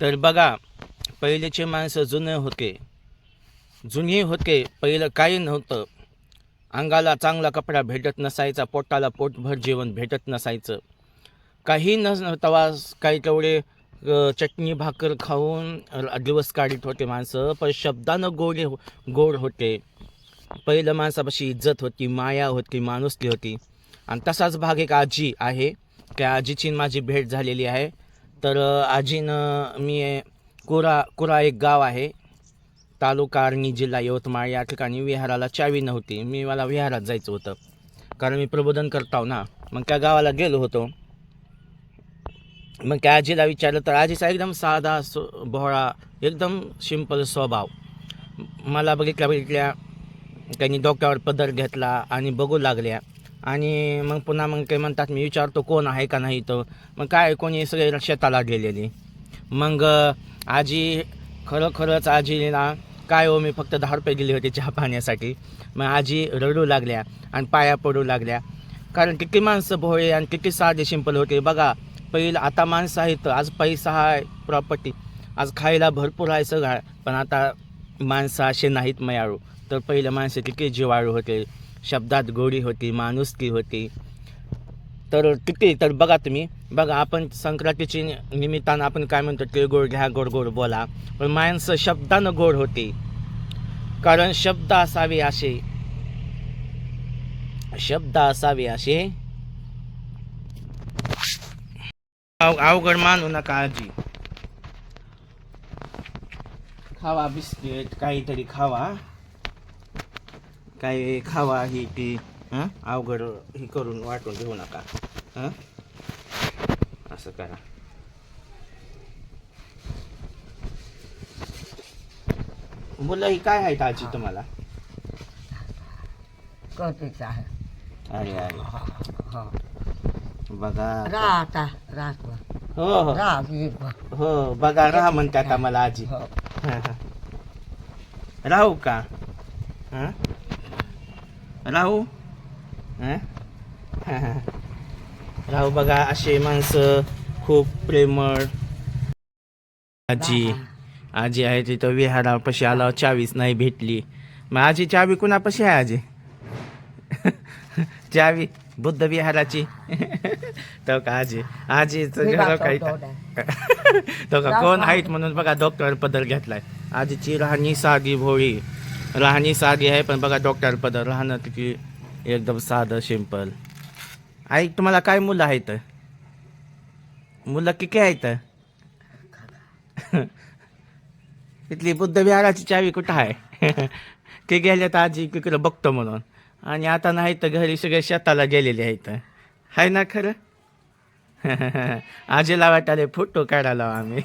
तर बघा पहिलेचे माणसं जुने होते जुनी होते पहिलं काही नव्हतं. अंगाला चांगला कपडा भेटत नसायचा पोटाला पोटभर जेवण भेटत नसायचं. काही न तवा काही तेवढे चटणी भाकर खाऊन दिवस काढत होते माणसं पण शब्दानं गोडे हो, गोड होते. पहिलं माणसापाशी इज्जत होती माया होती माणुसकी होती. आणि तसाच भाग एक आजी आहे. त्या आजीची माझी भेट झालेली आहे. तर आजीनं मी कुरा कुरा एक गाव आहे. तालुका आर्णी जिल्हा यवतमाळ. या ठिकाणी विहाराला चावी नव्हती. मी मला विहारात जायचं होतं. कारण मी प्रबोधन करताव ना. मग त्या गावाला गेलो होतो. मग त्या आजीला विचारलं तर आजीचा एकदम साधा सो भोळा एकदम सिंपल स्वभाव. मला बघितल्या बघितल्या त्यांनी डोक्यावर पदर घेतला आणि बघू लागल्या. आणि मग पुन्हा मग ते म्हणतात मी विचारतो कोण आहे का नाही तर मग काय कोणी सगळे शेताला गेलेली. मग आजी खरोखरच आजीला काय हो मी फक्त दहा रुपये दिले होते चहा पाण्यासाठी. मग आजी रडू लागल्या आणि पाया पडू लागल्या. कारण किती माणसं भोळे आणि किती साधे सिंपल होते. बघा पहिलं आता माणसं आहेत आज पैसा आहे प्रॉपर्टी आज खायला भरपूर आहे सगळं. पण आता माणसं असे नाहीत मयाळू. तर पहिलं माणसं किती जिवाळू होते शब्दात गोडी होती माणुसकी होती. तर किती तर बघा तुम्ही बघा आपण संक्रांतीची निमित्तानं आपण काय म्हणतो ते गोड घ्या गोड गोड बोला. पण माणसं शब्दानं गोड होती. कारण शब्द असावे असे. शब्द असावे असे. अवघड मानू नका आजी. खावा बिस्किट काहीतरी खावा. काही खावा ही ती हं? अवघड ही करून वाटून घेऊ नका हं? असं करा मुलं ही काय आहेत आजी तुम्हाला कधीच आहे अरे अरे हो बघा राहा आता राहा हो हो. हो बघा राहा म्हणतात आम्हाला आजी हो. राहू का हं? राहू? हं? राहू बघा असे माणसं खूप प्रेमळ. आजी आजी आहे तिथं विहारापाशी आला चावीच नाही भेटली. मग आजी चावी कुणापाशी आहे आजी? चावी बुद्ध विहाराची. तो का आजी? आजीचं घर काही. तो का कोण आहेत म्हणून बघा डॉक्टर पदर घेतलाय. आजीची राहणी साधी भोळी. राहणी साधी आहे पण बघा डॉक्टर पद राहणं की एकदम साधं सिंपल आई तुम्हाला काय मुलं आहेत? मुलं किती आहेत? इथली बुद्ध विहाराची चावी कुठं आहे? ते गेल्यात आजी तिकडं बघतो म्हणून. आणि आता नाही तर घरी सगळे शेताला गेलेले आहेत. हाय ना खरं? आजीला वाटाले फोटो काढायला आम्ही.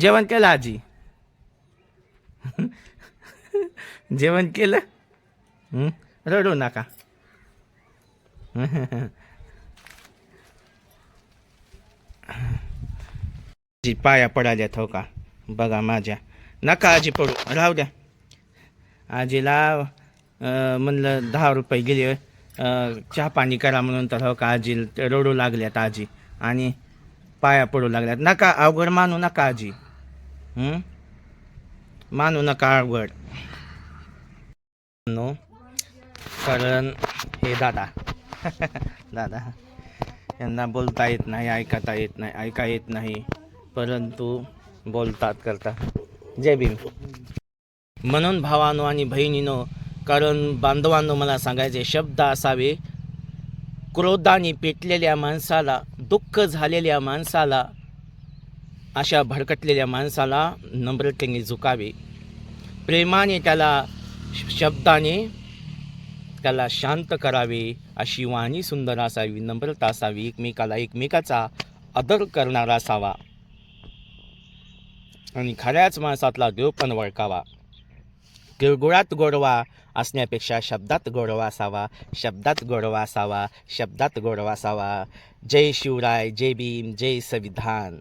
जेवण केलं आजी? जेवण केलं? रडू नका. आजी पाया पडाल्या हो का बघा माझ्या. नका आजी पडू. राहू द्या. आजीला म्हणलं दहा रुपये गेले. चहा पाणी करा म्हणून तर हो का आजी रडू लागल्यात आजी. आणि पाया पडू लागल्यात. नका अवघड मानू नका आजी. मानू नका अवघड नो कारण हे दादा. दादा. यांना बोलता येत नाही ऐकता येत नाही ऐका येत नाही. परंतु बोलतात करता. जय भीम. म्हणून भावानो आणि बहिणीनो कारण बांधवांनो मला सांगायचे शब्द असावे. क्रोधाने पेटलेल्या माणसाला दुःख झालेल्या माणसाला अशा भडकटलेल्या माणसाला नम्रतेने झुकावे. प्रेमाने त्याला श- शब्दाने त्याला शांत करावे अशी वाणी सुंदर असावी नम्रता असावी एकमेकाला एकमेकाचा आदर करणारा असावा. आणि खऱ्याच माणसातला देव पण वळकावा तिळगुळात गोडवा असण्यापेक्षा शब्दात गोडवा असावा शब्दात गोडवा असावा शब्दात गोडवा असावा. जय शिवराय जय भीम जय संविधान.